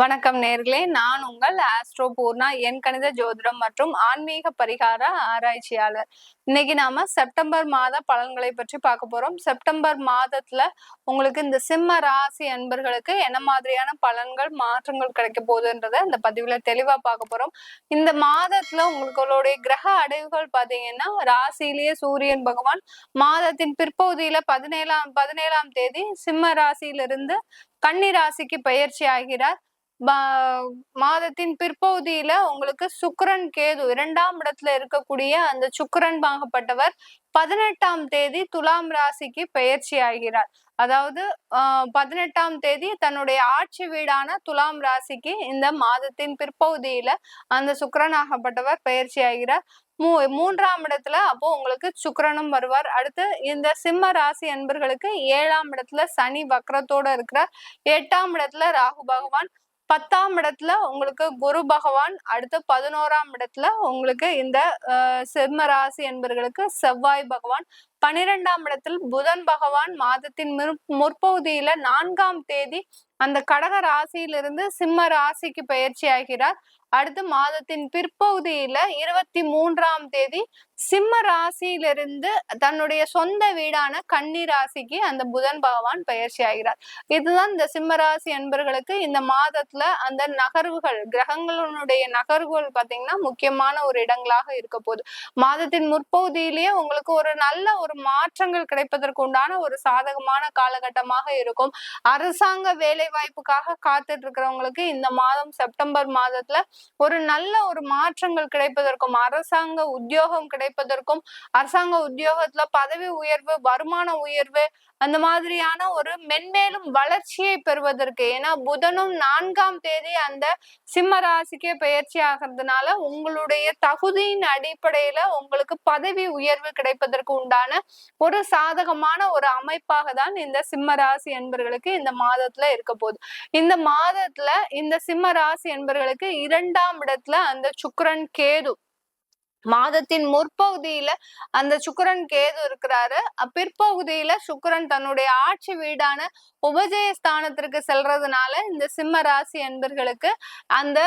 வணக்கம் நேர்களே. நான் உங்கள் ஆஸ்ட்ரோ பூர்ணா என் கணித ஜோதிடம் மற்றும் ஆன்மீக பரிகார ஆராய்ச்சியாளர். இன்னைக்கு நாம செப்டம்பர் மாத பலன்களை பற்றி பார்க்க போறோம். செப்டம்பர் மாதத்துல உங்களுக்கு இந்த சிம்ம ராசி அன்பர்களுக்கு என்ன மாதிரியான பலன்கள் மாற்றங்கள் கிடைக்க போகுதுன்றத இந்த பதிவுல தெளிவா பார்க்க போறோம். இந்த மாதத்துல உங்களுடைய கிரக அடைவுகள் பாத்தீங்கன்னா ராசியிலேயே சூரியன் பகவான் மாதத்தின் பிற்பகுதியில பதினேழாம் பதினேழாம் தேதி சிம்ம ராசியிலிருந்து கன்னி ராசிக்கு பயிற்சி ஆகிறார் மாதத்தின் பிற்பகுதியில உங்களுக்கு சுக்கரன் கேது இரண்டாம் இடத்துல இருக்கக்கூடிய அந்த சுக்கரன் வாங்கப்பட்டவர் பதினெட்டாம் தேதி துலாம் ராசிக்கு பயிற்சி ஆகிறார். அதாவது பதினெட்டாம் தேதி தன்னுடைய ஆட்சி வீடான துலாம் ராசிக்கு இந்த மாதத்தின் பிற்பகுதியில அந்த சுக்கரன் ஆகப்பட்டவர் பயிற்சி ஆகிறார். மூ மூன்றாம் இடத்துல அப்போ உங்களுக்கு சுக்கரனும் வருவார். அடுத்து இந்த சிம்ம ராசி என்பர்களுக்கு ஏழாம் இடத்துல சனி வக்கரத்தோட இருக்கிறார். எட்டாம் இடத்துல ராகு பகவான் பத்தாம் இடத்துல உங்களுக்கு குரு பகவான் அடுத்து பதினோராம் இடத்துல உங்களுக்கு இந்த சிம்ம ராசி என்பர்களுக்கு செவ்வாய் பகவான் பனிரெண்டாம் இடத்தில் புதன் பகவான் மாதத்தின் முற்பகுதியில நான்காம் தேதி அந்த கடக ராசியிலிருந்து சிம்ம ராசிக்கு பயிற்சி ஆகிறார். அடுத்து மாதத்தின் பிற்பகுதியில இருபத்தி மூன்றாம் தேதி சிம்ம ராசியிலிருந்து தன்னுடைய சொந்த வீடான கன்னி ராசிக்கு அந்த புதன் பகவான் பயிற்சி ஆகிறார். இதுதான் இந்த சிம்ம ராசி என்பர்களுக்கு இந்த மாதத்துல அந்த நகர்வுகள் கிரகங்களுடைய நகர்வுகள் பாத்தீங்கன்னா முக்கியமான ஒரு இடங்களாக இருக்க போகுது. மாதத்தின் முற்பகுதியிலேயே உங்களுக்கு ஒரு நல்ல ஒரு மாற்றங்கள் கிடைப்பதற்கு உண்டான ஒரு சாதகமான காலகட்டமாக இருக்கும். அரசாங்க வேலை வாய்ப்புக்காக காத்துட்டு இருக்கிறவங்களுக்கு இந்த மாதம் செப்டம்பர் மாதத்துல ஒரு நல்ல ஒரு மாற்றங்கள் கிடைப்பதற்கும் அரசாங்க உத்தியோகம் கிடைப்பதற்கும் அரசாங்க உத்தியோகத்துல பதவி உயர்வு வருமான உயர்வு அந்த மாதிரியான ஒரு மென்மேலும் வளர்ச்சியை பெறுவதற்கு. ஏன்னா புதனும் நான்காம் தேதி அந்த சிம்ம ராசிக்கே பயிற்சி ஆகிறதுனால உங்களுடைய தகுதியின் அடிப்படையில உங்களுக்கு பதவி உயர்வு கிடைப்பதற்கு உண்டான ஒரு சாதகமான ஒரு அமைப்பாக தான் இந்த சிம்ம ராசி என்பர்களுக்கு இந்த மாதத்துல இருக்க போகுது. இந்த மாதத்துல இந்த சிம்ம ராசி என்பர்களுக்கு இரண்டாம் இடத்துல அந்த சுக்கரன் கேது மாதத்தின் முற்பகுதியில அந்த சுக்கரன் கேது இருக்கிறாரு. பிற்பகுதியில சுக்கரன் தன்னுடைய ஆட்சி வீடான உபஜய ஸ்தானத்திற்கு செல்றதுனால இந்த சிம்ம ராசி என்பர்களுக்கு அந்த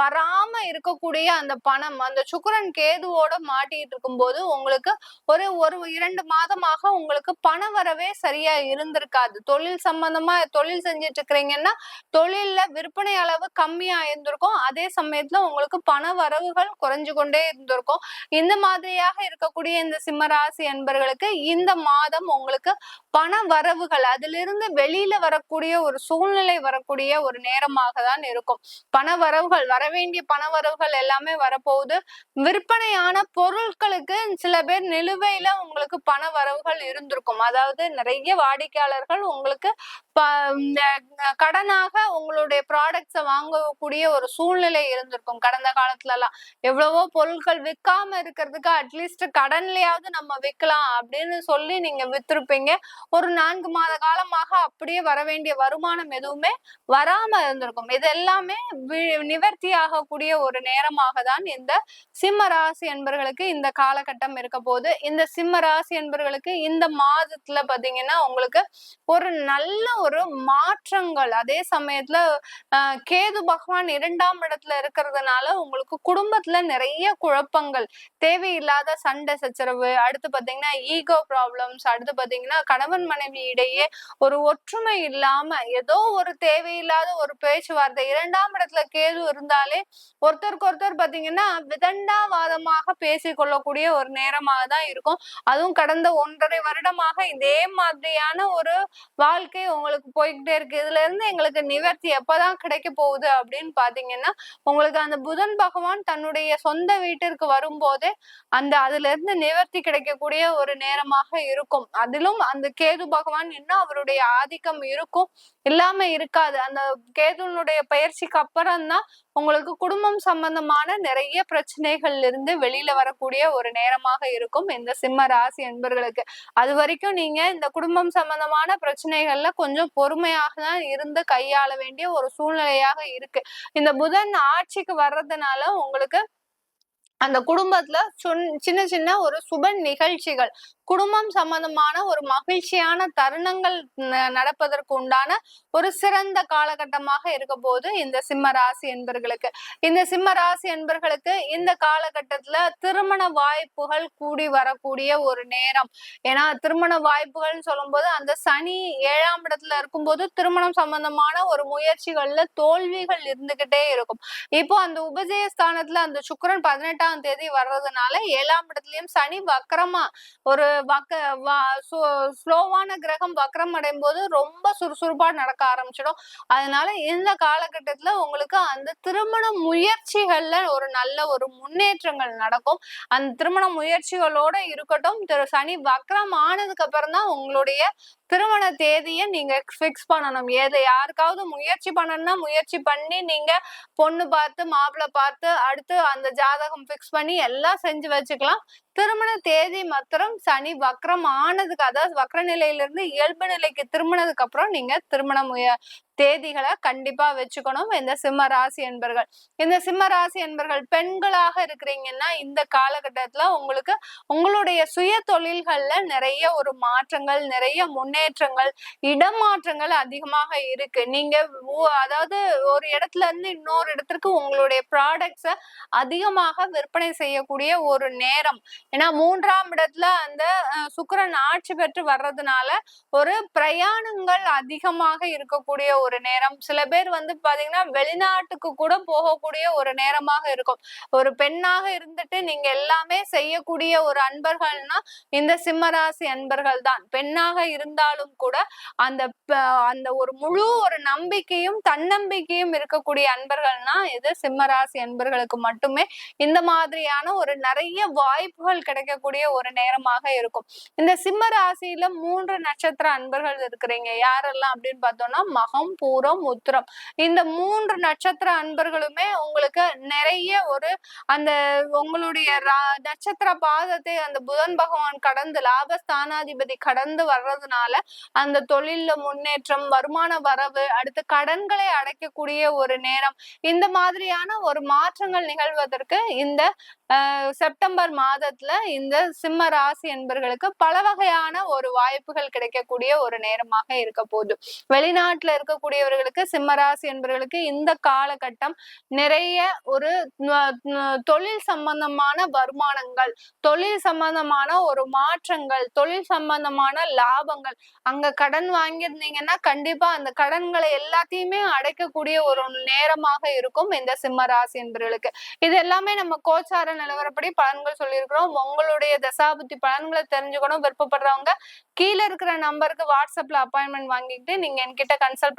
வராம இருக்கக்கூடிய அந்த பணம் அந்த சுக்கரன் கேதுவோட மாட்டிட்டு இருக்கும் போது உங்களுக்கு ஒரு ஒரு இரண்டு மாதமாக உங்களுக்கு பண வரவே சரியா இருந்திருக்காது. தொழில் சம்பந்தமா தொழில் செஞ்சிட்டு இருக்கிறீங்கன்னா தொழில்ல விற்பனை அளவு கம்மியா இருந்திருக்கும். அதே சமயத்துல உங்களுக்கு பண வரவுகள் குறைஞ்சு கொண்டே இருந்திருக்கும். இருக்கும். இந்த மாதிரியாக இருக்கக்கூடிய இந்த சிம்மராசி அன்பர்களுக்கு இந்த மாதம் உங்களுக்கு பண வரவுகள் அதிலிருந்து வெளியில வரக்கூடிய ஒரு சூழ்நிலை வரக்கூடிய ஒரு நேரமாக தான் இருக்கும். பண வரவுகள் வரவேண்டிய பண வரவுகள் எல்லாமே வரப்போகுது. விற்பனையான பொருட்களுக்கு சில பேர் நிலுவையில உங்களுக்கு பண வரவுகள் இருந்திருக்கும். அதாவது நிறைய வாடிக்கையாளர்கள் உங்களுக்கு கடனாக உங்களுடைய ப்ராடக்ட்ஸை வாங்கக்கூடிய ஒரு சூழ்நிலை இருந்திருக்கும். கடந்த காலத்துல எல்லாம் எவ்வளவோ பொருட்கள் விற்காம இருக்கிறதுக்கு அட்லீஸ்ட் கடன்லயாவது நம்ம விற்கலாம் அப்படின்னு சொல்லி நீங்க வித்திருப்பீங்க. ஒரு நான்கு மாத காலமாக அப்படியே வர வேண்டிய வருமானம் எதுவுமே வராம இருந்திருக்கும். இது எல்லாமே நிவர்த்தி ஆகக்கூடிய ஒரு நேரமாக தான் இந்த சிம்ம ராசி என்பர்களுக்கு இந்த காலகட்டம் இருக்க போது இந்த சிம்ம ராசி என்பர்களுக்கு இந்த மாதத்துல பாத்தீங்கன்னா உங்களுக்கு ஒரு நல்ல ஒரு மாற்றங்கள். அதே சமயத்துல கேது பகவான் இரண்டாம் இடத்துல இருக்கிறதுனால உங்களுக்கு குடும்பத்துல நிறைய குழப்பங்கள் தேவையில்லாத சண்டை சச்சரவு அடுத்து பாத்தீங்கன்னா ஈகோ ப்ராப்ளம்ஸ் அடுத்து பாத்தீங்கன்னா கணவன் மனைவி இடையே ஒரு ஒற்றுமை இல்லாம ஏதோ ஒரு தேவையில்லாத ஒரு பேச்சுவார்த்தை. இரண்டாம் இடத்துல கேது இருந்தாலே ஒருத்தருக்கு ஒருத்தர் பாத்தீங்கன்னா விதண்டாவாதமாக பேசி கொள்ளக்கூடிய ஒரு நேரமாக தான் இருக்கும். அதுவும் கடந்த ஒன்றரை வருடமாக இதே மாதிரியான ஒரு வாழ்க்கை உங்களுக்கு போய்கிட்டே இருக்கு. இதுல இருந்து எங்களுக்கு நிவர்த்தி எப்பதான் கிடைக்க போகுது அப்படின்னு பாத்தீங்கன்னா உங்களுக்கு அந்த புதன் பகவான் தன்னுடைய சொந்த வீட்டிற்கு வரும்போதே அந்த அதுல இருந்து நிவர்த்தி கிடைக்கக்கூடிய ஒரு நேரமாக இருக்கும். அதிலும் அந்த கேது பகவான் இன்னும் அவருடைய ஆதிக்கம் இருக்கும்? இல்லாம இருக்காது. அந்த கேதுனுடைய பயிற்சிக்கு அப்புறம் தான் உங்களுக்கு குடும்பம் சம்பந்தமான நிறைய பிரச்சனைகள்ல இருந்து வெளியில வரக்கூடிய ஒரு நேரமாக இருக்கும் இந்த சிம்ம ராசி என்பர்களுக்கு. அது வரைக்கும் நீங்க இந்த குடும்பம் சம்பந்தமான பிரச்சனைகள்ல கொஞ்சம் பொறுமையாக தான் இருந்து கையாள வேண்டிய ஒரு சூழ்நிலையாக இருக்கு. இந்த புதன் ஆட்சிக்கு வர்றதுனால உங்களுக்கு அந்த குடும்பத்துல சின்ன சின்ன ஒரு சுப நிகழ்ச்சிகள். குடும்பம் சம்பந்தமான ஒரு மகிழ்ச்சியான தருணங்கள் நடப்பதற்கு உண்டான ஒரு சிறந்த காலகட்டமாக இருக்க போது இந்த சிம்ம ராசி என்பர்களுக்கு. இந்த சிம்ம ராசி என்பர்களுக்கு இந்த காலகட்டத்துல திருமண வாய்ப்புகள் கூடி வரக்கூடிய ஒரு நேரம். ஏன்னா திருமண வாய்ப்புகள்னு சொல்லும்போது அந்த சனி ஏழாம் இடத்துல இருக்கும்போது திருமணம் சம்பந்தமான ஒரு முயற்சிகள்ல தோல்விகள் இருந்துகிட்டே இருக்கும். இப்போ அந்த உபஜய ஸ்தானத்துல அந்த சுக்கரன் பதினெட்டாம் தேதி வர்றதுனால ஏழாம் இடத்துலயும் சனி வக்கரமா ஒரு வக்க ஸ்லோவான கிரகம் வக்கரம் அடையும் போது ரொம்ப சுறுசுறுப்பா நடக்க ஆரம்பிச்சிடும். அதனால இந்த காலகட்டத்துல உங்களுக்கு அந்த திருமண முயற்சிகள்ல ஒரு நல்ல ஒரு முன்னேற்றங்கள் நடக்கும். அந்த திருமண முயற்சிகளோட இருக்கட்டும் திரு சனி வக்கரம் ஆனதுக்கு அப்புறம் தான் உங்களுடைய திருமண தேதியை நீங்க ஃபிக்ஸ் பண்ணணும். ஏதை யாருக்காவது முயற்சி பண்ணணும்னா முயற்சி பண்ணி நீங்க பொண்ணு பார்த்து மாப்பிள்ளை பார்த்து அடுத்து அந்த ஜாதகம் ஃபிக்ஸ் பண்ணி எல்லாம் செஞ்சு வச்சுக்கலாம். திருமண தேதி மாத்திரம் சனி வக்ரம் ஆனதுக்கு அதாவது வக்ர நிலையிலிருந்து இயல்பு நிலைக்கு திரும்பினதுக்கு அப்புறம் நீங்க திருமண முய தேதிகளை கண்டிப்பா வச்சுக்கணும். இந்த சிம்ம ராசி என்பர்கள். இந்த சிம்ம ராசி என்பர்கள் பெண்களாக இருக்கிறீங்கன்னா இந்த காலகட்டத்துல உங்களுக்கு உங்களுடைய சுய தொழில்கள்ல நிறைய ஒரு மாற்றங்கள் நிறைய முன்னேற்றங்கள் இடமாற்றங்கள் அதிகமாக இருக்கு. நீங்க அதாவது ஒரு இடத்துல இருந்து இன்னொரு இடத்திற்கு உங்களுடைய ப்ராடக்ட்ஸ அதிகமாக விற்பனை செய்யக்கூடிய ஒரு நேரம். ஏன்னா மூன்றாம் இடத்துல அந்த சுக்கரன் ஆட்சி பெற்று வர்றதுனால ஒரு பிரயாணங்கள் அதிகமாக இருக்கக்கூடிய ஒரு நேரம். சில பேர் வந்து பாத்தீங்கன்னா வெளிநாட்டுக்கு கூட போகக்கூடிய ஒரு நேரமாக இருக்கும். ஒரு பெண்ணாக இருந்துட்டு நீங்க எல்லாமே செய்யக்கூடிய ஒரு அன்பர்கள்னா இந்த சிம்மராசி அன்பர்கள் தான். பெண்ணாக இருந்தாலும் கூட அந்த அந்த ஒரு முழு ஒரு நம்பிக்கையும் தன்னம்பிக்கையும் இருக்கக்கூடிய அன்பர்கள்னா இது சிம்மராசி அன்பர்களுக்கு மட்டுமே இந்த மாதிரியான ஒரு நிறைய வாய்ப்புகள் கிடைக்கக்கூடிய ஒரு நேரமாக இருக்கும். இந்த சிம்ம ராசியில மூன்று நட்சத்திர அன்பர்கள் இருக்கிறீங்க. யாரெல்லாம் அப்படின்னு பார்த்தோம்னா மகம் பூரம் உத்திரம். இந்த மூன்று நட்சத்திர அன்பர்களுமே உங்களுக்கு நிறைய ஒரு அந்த உங்களுடைய நட்சத்திர பாதத்தை அந்த புதன் பகவான் கடந்து லாபஸ்தானாதிபதி கடந்து வர்றதுனால அந்த தொழில முன்னேற்றம் வருமான வரவு அடுத்து கடன்களை அடைக்கக்கூடிய ஒரு நேரம். இந்த மாதிரியான ஒரு மாற்றங்கள் நிகழ்வதற்கு இந்த செப்டம்பர் மாதத்துல இந்த சிம்ம ராசி என்பர்களுக்கு பல வகையான ஒரு வாய்ப்புகள் கிடைக்கக்கூடிய ஒரு நேரமாக இருக்க போகுது. வெளிநாட்டுல இருக்கக்கூடிய இருக்கக்கூடியவர்களுக்கு சிம்மராசி என்பவர்களுக்கு இந்த காலகட்டம் நிறைய ஒரு தொழில் சம்பந்தமான வருமானங்கள் தொழில் சம்பந்தமான ஒரு மாற்றங்கள் தொழில் சம்பந்தமான லாபங்கள். அங்க கடன் வாங்கியிருந்தீங்கன்னா கண்டிப்பா அந்த கடன்களை எல்லாத்தையுமே அடைக்கக்கூடிய ஒரு நேரமாக இருக்கும் இந்த சிம்ம ராசி என்பவர்களுக்கு. இது எல்லாமே நம்ம கோச்சார நிலவரப்படி பலன்கள் சொல்லியிருக்கிறோம். உங்களுடைய தசாபுத்தி பலன்களை தெரிஞ்சுக்கணும். விருப்பப்படுறவங்க கீழே இருக்கிற நம்பருக்கு வாட்ஸ்அப்ல அப்பாயின்மெண்ட் வாங்கிக்கிட்டு நீங்க என்கிட்ட கன்சல்ட்